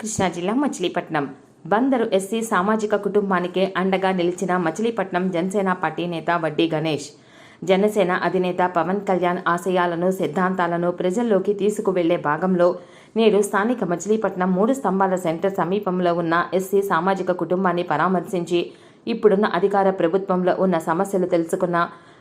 కృష్ణా జిల్లా మచిలీపట్నం. బందరు ఎస్సీ సామాజిక కుటుంబానికే అండగా నిలిచిన మచిలీపట్నం జనసేన పార్టీ నేత వడ్డీ గణేష్. జనసేన అధినేత పవన్ కళ్యాణ్ ఆశయాలను సిద్ధాంతాలను ప్రజల్లోకి తీసుకువెళ్ళే భాగంలో నేడు స్థానిక మచిలీపట్నం మూడు స్తంభాల సెంటర్ సమీపంలో ఉన్న ఎస్సీ సామాజిక కుటుంబాన్ని పరామర్శించి ఇప్పుడున్న అధికార ప్రభుత్వంలో ఉన్న సమస్యలు తెలుసుకున్న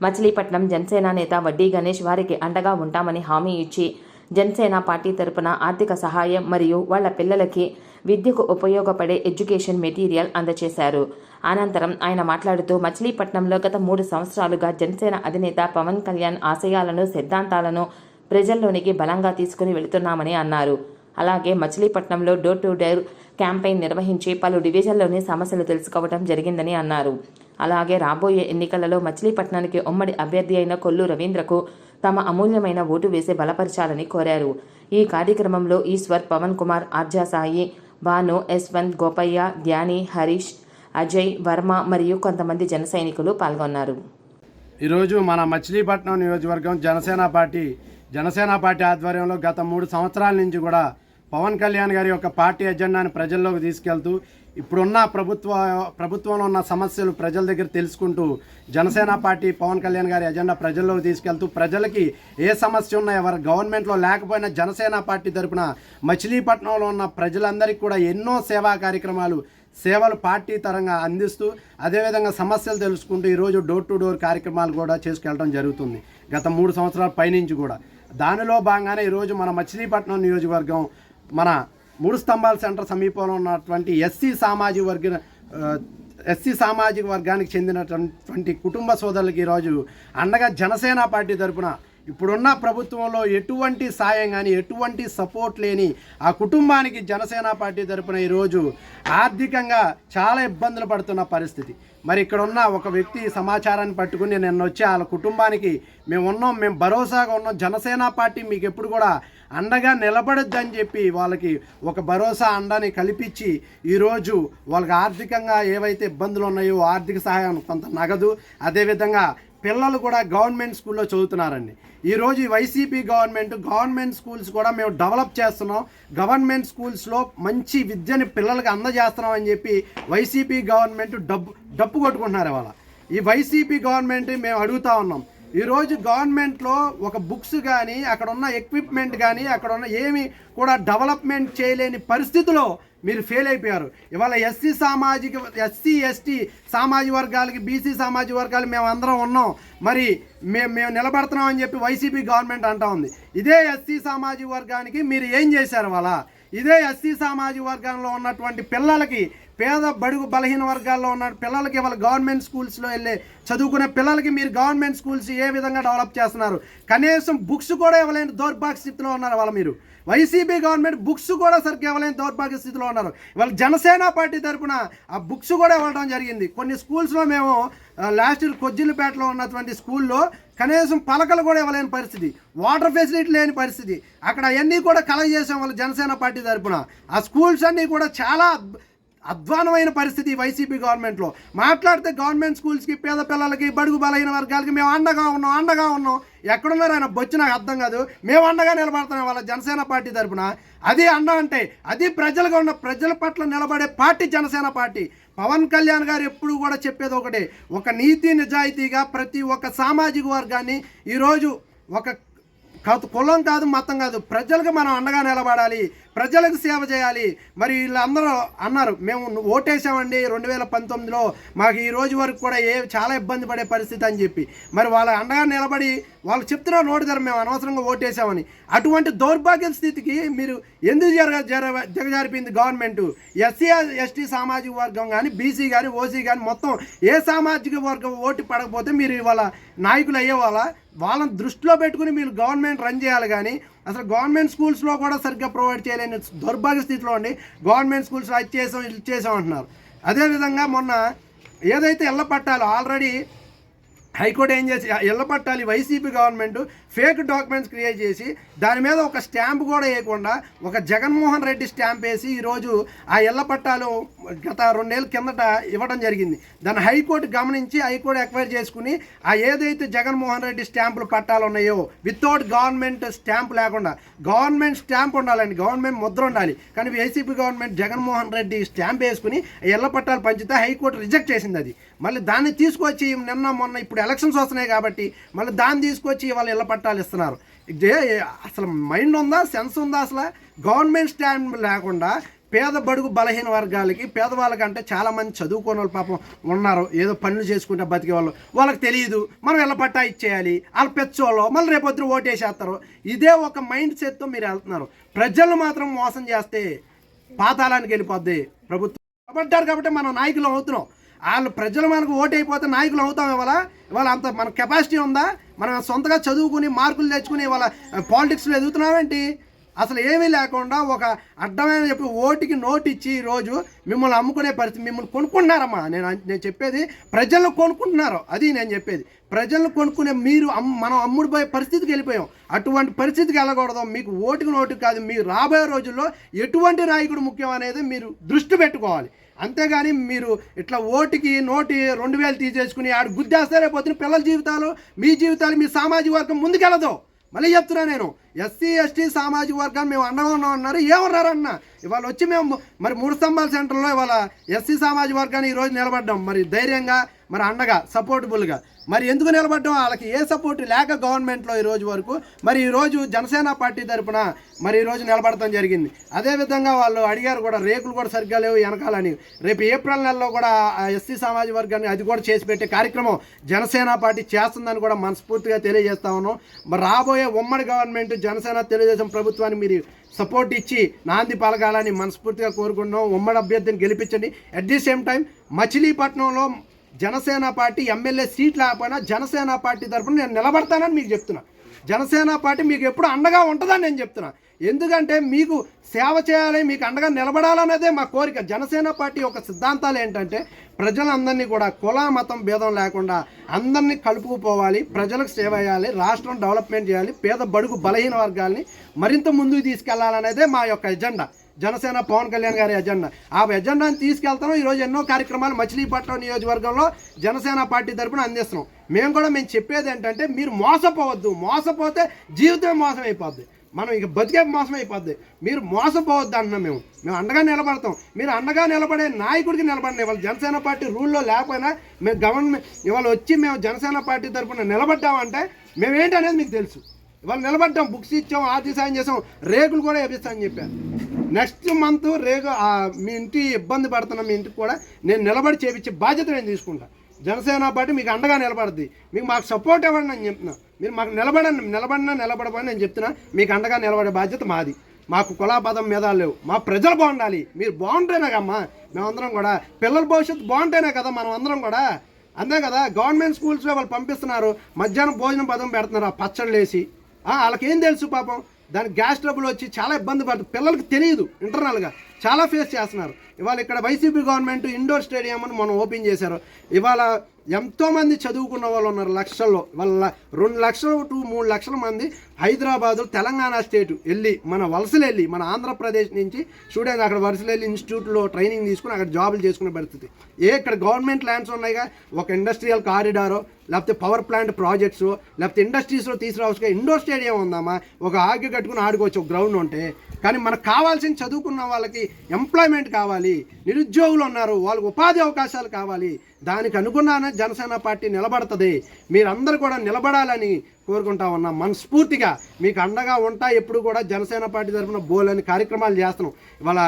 మచిలీపట్నం జనసేన నేత వడ్డీ గణేష్ వారికి అండగా ఉంటామని హామీ ఇచ్చి జనసేన పార్టీ తరపున ఆర్థిక సహాయం మరియు వాళ్ళ పిల్లలకి విద్యకు ఉపయోగపడే ఎడ్యుకేషన్ మెటీరియల్ అందజేశారు అనంతరం ఆయన మాట్లాడుతూ మచిలీపట్నంలో గత మూడు సంవత్సరాలుగా జనసేన అధినేత పవన్ కళ్యాణ్ ఆశయాలను సిద్ధాంతాలను ప్రజల్లోనికి బలంగా తీసుకుని వెళుతున్నామని అన్నారు. అలాగే మచిలీపట్నంలో డోర్ టు డోర్ క్యాంపెయిన్ నిర్వహించి పలు డివిజన్లోని సమస్యలు తెలుసుకోవడం జరిగిందని అన్నారు. అలాగే రాబోయే ఎన్నికలలో మచిలీపట్నానికి ఉమ్మడి అభ్యర్థి అయిన కొల్లు రవీంద్రకు తమ అమూల్యమైన ఓటు వేసి బలపరచాలని కోరారు. ఈ కార్యక్రమంలో ఈశ్వర్ పవన్ కుమార్ ఆర్జా సాయి భాను యశ్వంత్ గోపయ్య ధ్యాని హరీష్ అజయ్ వర్మ మరియు కొంతమంది జన సైనికులు పాల్గొన్నారు. ఈరోజు మన మచిలీపట్నం నియోజకవర్గం జనసేన పార్టీ జనసేన పార్టీ ఆధ్వర్యంలో గత మూడు సంవత్సరాల నుంచి కూడా పవన్ కళ్యాణ్ గారి యొక్క పార్టీ ఎజెండాని ప్రజల్లోకి తీసుకెళ్తూ ఇప్పుడున్న ప్రభుత్వ ప్రభుత్వంలో ఉన్న సమస్యలు ప్రజల దగ్గర తెలుసుకుంటూ జనసేన పార్టీ పవన్ కళ్యాణ్ గారి ఎజెండా ప్రజల్లోకి తీసుకెళ్తూ ప్రజలకి ఏ సమస్య ఉన్నా ఎవరు గవర్నమెంట్లో లేకపోయినా జనసేన పార్టీ తరపున మచిలీపట్నంలో ఉన్న ప్రజలందరికీ కూడా ఎన్నో సేవా కార్యక్రమాలు సేవలు పార్టీ తరంగా అందిస్తూ అదేవిధంగా సమస్యలు తెలుసుకుంటూ ఈరోజు డోర్ టు డోర్ కార్యక్రమాలు కూడా చేసుకెళ్ళడం జరుగుతుంది. గత మూడు సంవత్సరాల పైనుంచి కూడా. దానిలో భాగంగానే ఈరోజు మన మచిలీపట్నం నియోజకవర్గం మన మూడు స్తంభాల సెంటర్ సమీపంలో ఉన్నటువంటి ఎస్సీ సామాజిక వర్గ ఎస్సీ సామాజిక వర్గానికి చెందినటువంటి కుటుంబ సోదరులకి ఈరోజు అండగా జనసేన పార్టీ తరపున ఇప్పుడున్న ప్రభుత్వంలో ఎటువంటి సాయం కానీ ఎటువంటి సపోర్ట్ లేని ఆ కుటుంబానికి జనసేన పార్టీ తరపున ఈరోజు ఆర్థికంగా చాలా ఇబ్బందులు పడుతున్న పరిస్థితి. మరి ఇక్కడ ఉన్న ఒక వ్యక్తి సమాచారాన్ని పట్టుకుని నిన్న వచ్చి వాళ్ళ కుటుంబానికి మేము ఉన్నాం మేము భరోసాగా ఉన్నాం జనసేన పార్టీ మీకు ఎప్పుడు కూడా అండగా నిలబడొద్దని చెప్పి వాళ్ళకి ఒక భరోసా అండని కల్పించి ఈరోజు వాళ్ళకి ఆర్థికంగా ఏవైతే ఇబ్బందులు ఉన్నాయో ఆర్థిక సహాయం కొంత నగదు అదేవిధంగా పిల్లలు కూడా గవర్నమెంట్ స్కూల్లో చదువుతున్నారండి. ఈరోజు ఈ వైసీపీ గవర్నమెంట్ గవర్నమెంట్ స్కూల్స్ కూడా మేము డెవలప్ చేస్తున్నాం. గవర్నమెంట్ స్కూల్స్లో మంచి విద్యని పిల్లలకు అందజేస్తున్నాం అని చెప్పి వైసీపీ గవర్నమెంట్ డబ్బు డప్పు కొట్టుకుంటున్నారు ఇవాళ. ఈ వైసీపీ గవర్నమెంట్ మేము అడుగుతా ఉన్నాం. ఈరోజు గవర్నమెంట్లో ఒక బుక్స్ కానీ అక్కడ ఉన్న ఎక్విప్మెంట్ కానీ అక్కడ ఉన్న ఏమి కూడా డెవలప్మెంట్ చేయలేని పరిస్థితిలో మీరు ఫెయిల్ అయిపోయారు. ఇవాళ ఎస్సీ సామాజిక ఎస్సీ ఎస్టీ సామాజిక వర్గాలకి బీసీ సామాజిక వర్గాలు మేము అందరం ఉన్నాం. మరి మేము మేము నిలబడుతున్నాం అని చెప్పి వైసీపీ గవర్నమెంట్ అంటా ఉంది. ఇదే ఎస్సీ సామాజిక వర్గానికి మీరు ఏం చేశారు వాళ్ళ ఇదే ఎస్సీ సామాజిక వర్గంలో ఉన్నటువంటి పిల్లలకి పేద బడుగు బలహీన వర్గాల్లో ఉన్న పిల్లలకి వాళ్ళ గవర్నమెంట్ స్కూల్స్లో వెళ్ళే చదువుకునే పిల్లలకి మీరు గవర్నమెంట్ స్కూల్స్ ఏ విధంగా డెవలప్ చేస్తున్నారు? కనీసం బుక్స్ కూడా ఇవ్వలేని దౌర్భాగ్య స్థితిలో ఉన్నారు వాళ్ళ మీరు. వైసీపీ గవర్నమెంట్ బుక్స్ కూడా సరిగ్గా ఇవ్వలేని దౌర్భాగ్య స్థితిలో ఉన్నారు. వాళ్ళ జనసేన పార్టీ తరపున ఆ బుక్స్ కూడా ఇవ్వడం జరిగింది. కొన్ని స్కూల్స్లో మేము లాస్ట్ ఇయర్ కొజ్జిల్లిపేటలో ఉన్నటువంటి స్కూల్లో కనీసం పలకలు కూడా ఇవ్వలేని పరిస్థితి. వాటర్ ఫెసిలిటీ లేని పరిస్థితి. అక్కడ అవన్నీ కూడా కలెక్ట్ చేసాం వాళ్ళు జనసేన పార్టీ తరపున. ఆ స్కూల్స్ అన్నీ కూడా చాలా అధ్వానమైన పరిస్థితి వైసీపీ గవర్నమెంట్లో. మాట్లాడితే గవర్నమెంట్ స్కూల్స్కి పేద పిల్లలకి బడుగు బలహీన వర్గాలకి మేము అండగా ఉన్నాం అండగా ఉన్నాం. ఎక్కడున్నారు ఆయన? బొచ్చు నాకు అర్థం కాదు. మేము అండగా నిలబడుతున్నాం వాళ్ళ జనసేన పార్టీ తరఫున అది అండ అంటే అది ప్రజలుగా ఉన్న ప్రజల పట్ల నిలబడే పార్టీ జనసేన పార్టీ. పవన్ కళ్యాణ్ గారు ఎప్పుడు కూడా చెప్పేది ఒకటే ఒక నీతి నిజాయితీగా ప్రతి ఒక్క సామాజిక వర్గాన్ని ఈరోజు ఒక కాదు కులం కాదు మతం కాదు. ప్రజలకు మనం అండగా నిలబడాలి. ప్రజలకు సేవ చేయాలి. మరి వీళ్ళందరూ అన్నారు మేము ఓటేసామండి రెండు వేల పంతొమ్మిదిలో. మాకు ఈ రోజు వరకు కూడా ఏ చాలా ఇబ్బంది పడే పరిస్థితి అని చెప్పి. మరి వాళ్ళ అండగా నిలబడి వాళ్ళు చెప్తున్నారు నోటి ధర మేము అనవసరంగా ఓటేసామని అటువంటి దౌర్భాగ్య స్థితికి మీరు ఎందుకు జరగ జర దిగజారిపోయింది గవర్నమెంట్? ఎస్సీ ఎస్టీ సామాజిక వర్గం కానీ బీసీ కానీ ఓసీ కానీ మొత్తం ఏ సామాజిక వర్గం ఓటు పడకపోతే మీరు ఇవాళ నాయకులు అయ్యే వాళ్ళ వాళ్ళని దృష్టిలో పెట్టుకుని మీరు గవర్నమెంట్ రన్ చేయాలి కానీ అసలు గవర్నమెంట్ స్కూల్స్లో కూడా సరిగ్గా ప్రొవైడ్ చేయలేని దౌర్భాగ్య స్థితిలో ఉండి గవర్నమెంట్ స్కూల్స్ అది చేసాం ఇది చేసాం అంటున్నారు. అదేవిధంగా మొన్న ఏదైతే ఇళ్ళ పట్టాలో ఆల్రెడీ హైకోర్టు ఏం చేసి ఇల్లపట్టాలి YCP government fake documents create చేసి దాని మీద ఒక స్టాంప్ కూడా వేయకుండా ఒక జగన్మోహన్ రెడ్డి స్టాంప్ వేసి ఈరోజు ఆ ఇళ్ళ పట్టాలు గత రెండేళ్ళ కిందట ఇవ్వడం జరిగింది. దాన్ని హైకోర్టు గమనించి హైకోర్టు ఎక్వైర్ చేసుకుని ఆ ఏదైతే జగన్మోహన్ రెడ్డి స్టాంపులు పట్టాలు ఉన్నాయో వితౌట్ గవర్నమెంట్ స్టాంప్ లేకుండా గవర్నమెంట్ స్టాంప్ ఉండాలండి గవర్నమెంట్ ముద్ర ఉండాలి. కానీ YCP government Jaganmohan Reddy stamp వేసుకుని ఆ పట్టాలు పంచితే హైకోర్టు రిజెక్ట్ చేసింది అది. మళ్ళీ దాన్ని తీసుకొచ్చి నిన్న మొన్న ఇప్పుడు ఎలక్షన్స్ వస్తున్నాయి కాబట్టి మళ్ళీ దాన్ని తీసుకొచ్చి వాళ్ళు ఇళ్ళ పట్టాలు ఇస్తున్నారు. ఇదే అసలు మైండ్ ఉందా సెన్స్ ఉందా అసలు? గవర్నమెంట్ స్టాండ్ లేకుండా పేద బడుగు బలహీన వర్గాలకి పేదవాళ్ళకంటే చాలామంది చదువుకోని వాళ్ళు పాపం ఉన్నారు. ఏదో పనులు చేసుకుంటే బతికే వాళ్ళు వాళ్ళకి తెలియదు మనం ఇళ్ళ పట్టా ఇచ్చేయాలి? వాళ్ళు పెచ్చోళ్ళు మళ్ళీ రేపొద్దు ఓటేసేస్తారు. ఇదే ఒక మైండ్ సెట్తో మీరు వెళ్తున్నారు. ప్రజలు మాత్రం మోసం చేస్తే పాతాళానికి వెళ్ళిపోద్ది ప్రభుత్వం. పడ్డారు కాబట్టి మనం నాయకులు అవుతున్నాం. వాళ్ళు ప్రజలు మనకు ఓటైపోతే నాయకులు అవుతాం ఇవాళ. ఇవాళ అంత మన కెపాసిటీ ఉందా? మనం సొంతగా చదువుకుని మార్కులు తెచ్చుకుని ఇవాళ పాలిటిక్స్లో ఎదుగుతున్నామేంటి అసలు ఏమీ లేకుండా ఒక అడ్డమైన చెప్పి ఓటుకి నోటు ఇచ్చి ఈరోజు మిమ్మల్ని అమ్ముకునే పరిస్థితి మిమ్మల్ని కొనుక్కుంటున్నారమ్మా. నేను నేను చెప్పేది ప్రజలను కొనుక్కుంటున్నారు. అది నేను చెప్పేది. ప్రజలను కొనుక్కునే మీరు మనం అమ్ముడిపోయే పరిస్థితికి వెళ్ళిపోయాం. అటువంటి పరిస్థితికి వెళ్ళకూడదు. మీకు ఓటుకు నోటు కాదు. మీరు రాబోయే రోజుల్లో ఎటువంటి నాయకుడు ముఖ్యం అనేది మీరు దృష్టి పెట్టుకోవాలి. అంతేగాని మీరు ఇట్లా ఓటుకి నోటి రెండు వేలు తీసేసుకుని ఆడు గుద్దేస్తారే రేపు పిల్లల జీవితాలు మీ జీవితాలు మీ సామాజిక వర్గం ముందుకెళ్ళదు మళ్ళీ చెప్తున్నా నేను ఎస్సీ ఎస్టీ సామాజిక వర్గాన్ని మేము అండగా ఉన్నాం అన్నారు ఏమన్నారన్న? ఇవాళ వచ్చి మేము మరి మూడు స్తంభాల సెంటర్లో ఇవాళ ఎస్సీ సామాజిక వర్గాన్ని ఈరోజు నిలబడ్డాం. మరి ధైర్యంగా మరి అండగా సపోర్టబుల్గా మరి ఎందుకు నిలబడ్డం? వాళ్ళకి ఏ సపోర్ట్ లేక గవర్నమెంట్లో ఈ రోజు వరకు. మరి ఈరోజు జనసేన పార్టీ తరపున మరి ఈరోజు నిలబడటం జరిగింది. అదేవిధంగా వాళ్ళు అడిగారు కూడా రేకులు కూడా సరిగ్గా లేవు వెనకాలని. రేపు ఏప్రిల్ నెలలో కూడా ఎస్సీ సమాజ వర్గాన్ని అది కూడా చేసి పెట్టే కార్యక్రమం జనసేన పార్టీ చేస్తుందని కూడా మనస్ఫూర్తిగా తెలియజేస్తా ఉన్నాం. మరి రాబోయే ఉమ్మడి గవర్నమెంట్ జనసేన తెలుగుదేశం ప్రభుత్వాన్ని మీరు సపోర్ట్ ఇచ్చి నాంది పలకాలని మనస్ఫూర్తిగా కోరుకుంటున్నాం. ఉమ్మడి అభ్యర్థిని గెలిపించండి. అట్ ది సేమ్ టైం మచిలీపట్నంలో జనసేన పార్టీ ఎమ్మెల్యే సీట్ లేకపోయినా జనసేన పార్టీ తరఫున నేను నిలబడతానని మీకు చెప్తున్నా. జనసేన పార్టీ మీకు ఎప్పుడు అండగా ఉంటుందని నేను చెప్తున్నా. ఎందుకంటే మీకు సేవ చేయాలి మీకు అండగా నిలబడాలనేదే మా కోరిక. జనసేన పార్టీ యొక్క సిద్ధాంతాలు ఏంటంటే ప్రజలందరినీ కూడా కుల మతం భేదం లేకుండా అందరినీ కలుపుకుపోవాలి ప్రజలకు సేవ చేయాలి రాష్ట్రం డెవలప్మెంట్ చేయాలి పేద బడుగు బలహీన వర్గాల్ని మరింత ముందుకు తీసుకెళ్ళాలనేదే మా యొక్క ఎజెండా. జనసేన పవన్ కళ్యాణ్ గారి ఎజెండా. ఆ ఎజెండాని తీసుకెళ్తాం ఈరోజు ఎన్నో కార్యక్రమాలు మచిలీపట్నం నియోజకవర్గంలో జనసేన పార్టీ తరపున అందిస్తున్నాం. మేము కూడా మేము చెప్పేది ఏంటంటే మీరు మోసపోవద్దు. మోసపోతే జీవితమే మోసం అయిపోద్ది. మనం ఇక బతికే మోసం అయిపోద్ది. మీరు మోసపోవద్దు అంటున్నాం మేము. మేము అండగా నిలబడతాం. మీరు అండగా నిలబడే నాయకుడికి నిలబడిన ఇవాళ జనసేన పార్టీ రూల్లో లేకపోయినా మేము గవర్నమెంట్ ఇవాళ వచ్చి మేము జనసేన పార్టీ తరపున నిలబడ్డామంటే మేమేంటి అనేది మీకు తెలుసు. ఇవాళ నిలబడ్డాం. బుక్స్ ఇచ్చాం. ఆర్థిక సాయం చేసాం. రేకులు కూడా వేపిస్తామని చెప్పారు. నెక్స్ట్ మంత్ రేగు మీ ఇంటి ఇబ్బంది పడుతున్న మీ ఇంటికి కూడా నేను నిలబడి చేపించే బాధ్యత నేను తీసుకుంటా. జనసేన పార్టీ మీకు అండగా నిలబడుద్ది. మీకు మాకు సపోర్ట్ ఇవ్వండి నేను చెప్తున్నా. మీరు మాకు నిలబడండి నిలబడినా నిలబడమని నేను చెప్తున్నా మీకు అండగా నిలబడే బాధ్యత మాది. మాకు కులాపదం మీద లేవు. మా ప్రజలు బాగుండాలి. మీరు బాగుంటేనే కమ్మా మేమందరం కూడా పిల్లల భవిష్యత్తు బాగుంటేనే కదా మనం అందరం కూడా. అంతే కదా? గవర్నమెంట్ స్కూల్స్లో వాళ్ళు పంపిస్తున్నారు. మధ్యాహ్నం భోజనం పదం పెడుతున్నారు. ఆ పచ్చళ్ళు వేసి. ఆ, వాళ్ళకేం తెలుసు పాపం? దానికి గ్యాస్ ట్రబుల్ వచ్చి చాలా ఇబ్బంది పడుతుంది. పిల్లలకి తెలియదు ఇంటర్నల్గా. చాలా ఫేస్ చేస్తున్నారు. ఇవాళ ఇక్కడ వైసీపీ గవర్నమెంట్ ఇండోర్ స్టేడియం అని మనం ఓపెన్ చేశారు. ఇవాళ ఎంతోమంది చదువుకున్న వాళ్ళు ఉన్నారు లక్షల్లో. వాళ్ళ రెండు లక్షలు టు మూడు లక్షల మంది హైదరాబాదు తెలంగాణ స్టేట్ వెళ్ళి మన వలసలు వెళ్ళి మన ఆంధ్రప్రదేశ్ నుంచి స్టూడెంట్స్ అక్కడ వలసలు వెళ్ళి ఇన్స్టిట్యూట్లో ట్రైనింగ్ తీసుకుని అక్కడ జాబులు చేసుకునే పరిస్థితి. ఏ ఇక్కడ గవర్నమెంట్ ల్యాండ్స్ ఉన్నాయిగా? ఒక ఇండస్ట్రియల్ కారిడారో లేకపోతే పవర్ ప్లాంట్ ప్రాజెక్ట్స్ లేకపోతే ఇండస్ట్రీస్లో తీసుకురావచ్చు ఇండోర్ స్టేడియం ఉందామా ఒక ఆగి కట్టుకుని ఆడుకోవచ్చు ఒక గ్రౌండ్ ఉంటే. కానీ మనకు కావాల్సిన చదువుకున్న వాళ్ళకి ఎంప్లాయ్మెంట్ కావాలి నిరుద్యోగులు ఉన్నారు వాళ్ళకి ఉపాధి అవకాశాలు కావాలి. దానికి అనుగుణానే జనసేన పార్టీ నిలబడుతుంది. మీరందరూ కూడా నిలబడాలని కోరుకుంటా ఉన్నాం మనస్ఫూర్తిగా. మీకు అండగా ఉంటా ఎప్పుడు కూడా జనసేన పార్టీ తరఫున బోలని కార్యక్రమాలు చేస్తున్నాం. ఇవాళ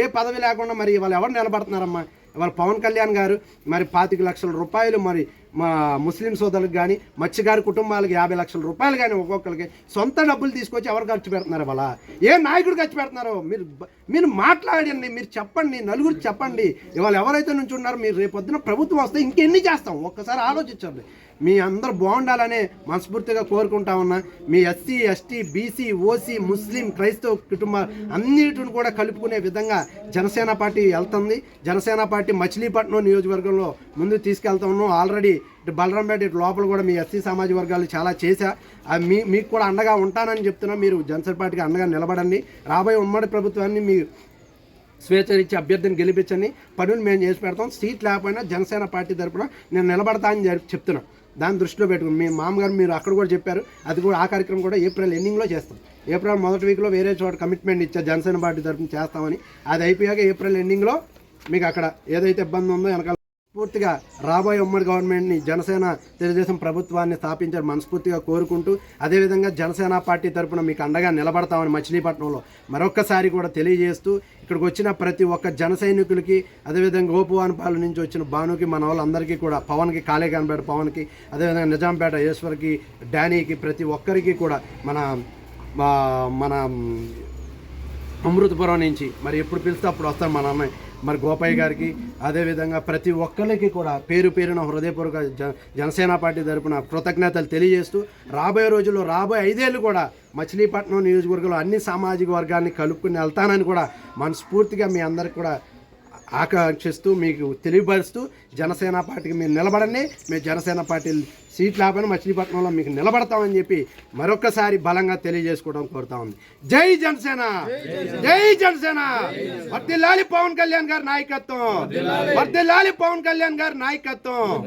ఏ పదవి లేకుండా మరి ఇవాళ ఎవరు నిలబడుతున్నారమ్మా? ఇవాళ పవన్ కళ్యాణ్ గారు మరి పాతిక లక్షల రూపాయలు మరి మా ముస్లిం సోదరులకు కానీ మత్స్యగారి కుటుంబాలకు యాభై లక్షల రూపాయలు కానీ ఒక్కొక్కరికి సొంత డబ్బులు తీసుకొచ్చి ఎవరు ఖర్చు పెడుతున్నారు వాళ్ళ ఏ నాయకుడు ఖర్చు పెడుతున్నారో? మీరు మీరు మాట్లాడండి మీరు చెప్పండి నలుగురు చెప్పండి. ఇవాళ ఎవరైతే నుంచి ఉన్నారో మీరు రేపొద్దున ప్రభుత్వం వస్తే ఇంకెన్ని చేస్తాం? ఒక్కసారి ఆలోచించండి. మీ అందరూ బాగుండాలనే మనస్ఫూర్తిగా కోరుకుంటా ఉన్నా. మీ ఎస్సీ ఎస్టీ బీసీ ఓసీ ముస్లిం క్రైస్తవ కుటుంబ అన్నిటిని కూడా కలుపుకునే విధంగా జనసేన పార్టీ వెళ్తుంది. జనసేన పార్టీ మచిలీపట్నం నియోజకవర్గంలో ముందు తీసుకెళ్తా ఉన్నాం. ఆల్రెడీ ఇటు బలరాంపేట ఇటు లోపల కూడా మీ ఎస్సీ సమాజ వర్గాలు చాలా చేశా. మీ మీకు కూడా అండగా ఉంటానని చెప్తున్నా. మీరు జనసేన పార్టీకి అండగా నిలబడండి. రాబోయే ఉమ్మడి ప్రభుత్వాన్ని మీ స్వేచ్ఛ ఇచ్చి అభ్యర్థిని గెలిపించండి. పనులు మేము చేసి పెడతాం. సీట్ లేకపోయినా జనసేన పార్టీ తరపున నేను నిలబడతా అని చెప్తున్నా. దాన్ని దృష్టిలో పెట్టుకుని. మీ మామగారు మీరు అక్కడ కూడా చెప్పారు అది కూడా ఆ కార్యక్రమం కూడా ఏప్రిల్ ఎండింగ్లో చేస్తాం. ఏప్రిల్ మొదటి వీక్లో వేరే చోట కమిట్మెంట్ ఇచ్చా జనసేన పార్టీ తరఫున చేస్తామని. అది అయిపోయాక ఏప్రిల్ ఎండింగ్లో మీకు అక్కడ ఏదైతే ఇబ్బంది ఉందో వెనకాల పూర్తిగా రాబోయే ఉమ్మడి గవర్నమెంట్ని జనసేన తెలుగుదేశం ప్రభుత్వాన్ని స్థాపించారు మనస్ఫూర్తిగా కోరుకుంటూ అదేవిధంగా జనసేన పార్టీ తరపున మీకు అండగా నిలబడతామని మచిలీపట్నంలో మరొక్కసారి కూడా తెలియజేస్తూ ఇక్కడికి వచ్చిన ప్రతి ఒక్క జన సైనికులకి అదేవిధంగా గోపువానపాలెం నుంచి వచ్చిన భానుకి మన వాళ్ళందరికీ కూడా పవన్కి కాళేకాన్పేట పవన్కి అదేవిధంగా నిజాంపేట ఈశ్వర్కి డానీకి ప్రతి ఒక్కరికి కూడా మన మన అమృతపురం నుంచి. మరి ఎప్పుడు పిలిస్తే అప్పుడు వస్తాం మన అమ్మాయి మరి గోపయ్య గారికి అదేవిధంగా ప్రతి ఒక్కరికి కూడా పేరు పేరున హృదయపూర్వక జ జనసేన పార్టీ తరపున కృతజ్ఞతలు తెలియజేస్తూ రాబోయే రోజుల్లో రాబోయే ఐదేళ్ళు కూడా మచిలీపట్నం నియోజకవర్గంలో అన్ని సామాజిక వర్గాన్ని కలుపుకుని వెళ్తానని కూడా మనస్ఫూర్తిగా మీ అందరికి కూడా ఆకాంక్షిస్తూ మీకు తెలియపరుస్తూ జనసేన పార్టీకి మీరు నిలబడండి. మేము జనసేన పార్టీ సీట్లు ఆపని మచిలీపట్నంలో మీకు నిలబడతామని చెప్పి మరొకసారి బలంగా తెలియజేసుకోవడం కోరుతా ఉంది. జై జనసేన! జై జనసేన! వర్దిల్లాలి పవన్ కళ్యాణ్ గారి నాయకత్వం. వర్దిల్లాలి పవన్ కళ్యాణ్ గారి నాయకత్వం.